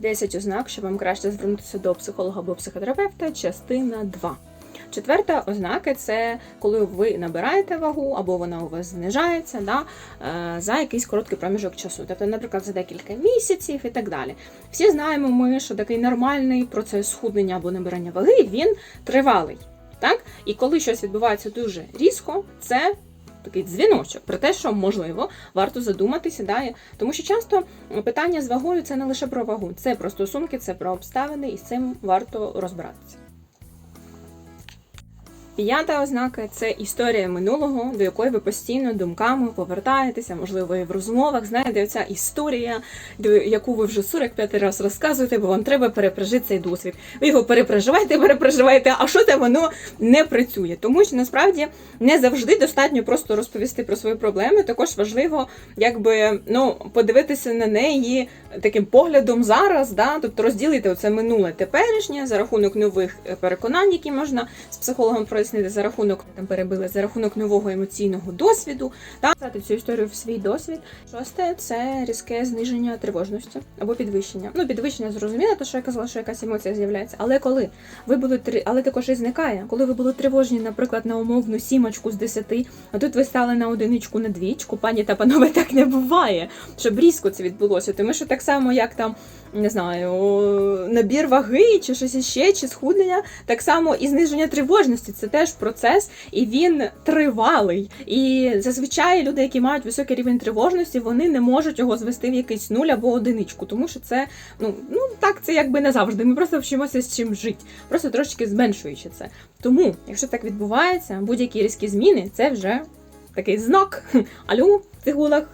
10 ознак, що вам краще звернутися до психолога або психотерапевта, частина 2. Четверта ознака це коли ви набираєте вагу або вона у вас знижається да, е, за якийсь короткий проміжок часу. Тобто, наприклад, за декілька місяців і так далі. Всі знаємо ми, що такий нормальний процес схуднення або набирання ваги він тривалий. Так? І коли щось відбувається дуже різко, це такий дзвіночок про те, що можливо варто задуматися. Да? Тому що часто питання з вагою це не лише про вагу, це про стосунки, це про обставини, і з цим варто розбиратися. П'ята ознака це історія минулого, до якої ви постійно думками повертаєтеся, можливо, і в розмовах. Знаєте, ця історія, яку ви вже 45 раз розказуєте, бо вам треба перепрожити цей досвід. Ви його перепроживаєте, перепроживаєте, а що там воно не працює. Тому що насправді не завжди достатньо просто розповісти про свої проблеми. Також важливо, якби ну подивитися на неї таким поглядом зараз, да, тобто розділити оце минуле теперішнє за рахунок нових е, переконань, які можна з психологом прояснити, за рахунок там перебили за рахунок нового емоційного досвіду, та взяти цю історію в свій досвід. Шосте це різке зниження тривожності або підвищення. Ну, підвищення зрозуміло, то що я казала, що якась емоція з'являється. Але коли ви були три, але також і зникає, коли ви були тривожні, наприклад, на умовну сімочку з десяти, а тут ви стали на одиничку, на двічку, пані та панове, так не буває, щоб різко це відбулося. Тому що так само, як там не знаю, набір ваги, чи щось іще, чи схуднення, так само і зниження тривожності. Це теж процес, і він тривалий. І зазвичай люди, які мають високий рівень тривожності, вони не можуть його звести в якийсь нуль або одиничку, тому що це ну ну так це якби не завжди. Ми просто вчимося з чим жити, просто трошки зменшуючи це. Тому, якщо так відбувається, будь-які різкі зміни, це вже такий знак. В цигулах.